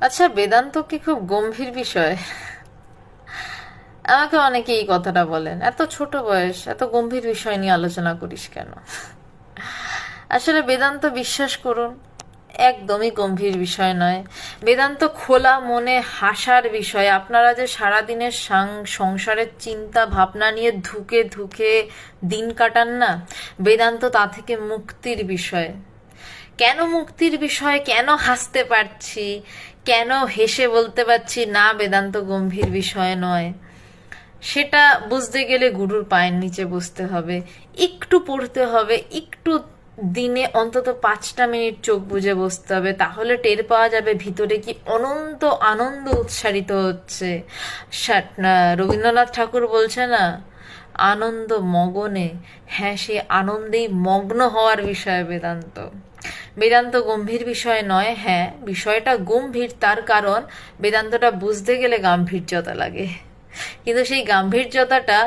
আচ্ছা বেদান্ত কি খুব গম্ভীর বিষয়? আমাকে অনেকে এই কথাটা বলেন, এত ছোট বয়স, এত গম্ভীর বিষয় নিয়ে আলোচনা করিস কেন? আসলে বেদান্ত বিশ্বাস করুন, একদমই গম্ভীর বিষয় নয়। বেদান্ত খোলা মনে হাসার বিষয়, আপনারা যে সারাদিনের সাং- সংসারের চিন্তা ভাবনা নিয়ে ধুকে ধুকে দিন কাটান না, বেদান্ত তা থেকে মুক্তির বিষয়। কেন মুক্তির বিষয়ে কেন হাসতে পারছি? কেন হেসে বলতে পারছি, না, বেদান্ত গম্ভীর বিষয় নয় সেটা বুঝতে গেলে গুরুর পায়ের নিচে বসতে হবে। একটু পড়তে হবে, একটু দিনে অন্তত পাঁচটা মিনিট চোখ বুজে বসতে হবে, তাহলে টের পাওয়া যাবে ভিতরে কি অনন্ত আনন্দ উচ্চারিত হচ্ছে। রবীন্দ্রনাথ ঠাকুর বলছে না, আনন্দ মগনে হ্যাঁ সে আনন্দেই মগ্ন হওয়ার বিষয় বেদান্ত। বেদান্ত গম্ভীর বিষয় নয় হ্যাঁ বিষয়টা গম্ভীর তার কারণ বেদান্তটা বুঝতে গেলে গাম্ভীর্যতা লাগে। কিন্তু সেই গাম্ভীর্যতাটা,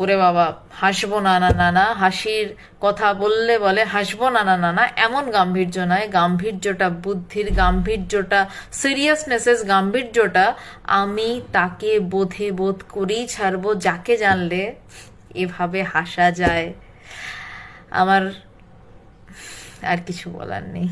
ওরে বাবা, হাসবো না না না না, হাসির কথা বললে বলে হাসবো না না না না, এমন গাম্ভীর্য নয়। গাম্ভীর্যটা বুদ্ধির, গাম্ভীর্যটা সিরিয়াসনেসেস গাম্ভীর্যটা আমি তাকে বোধে বোধ করেই ছাড়বো, যাকে জানলে এভাবে হাসা যায়। আমার আর কিছু বলার নেই।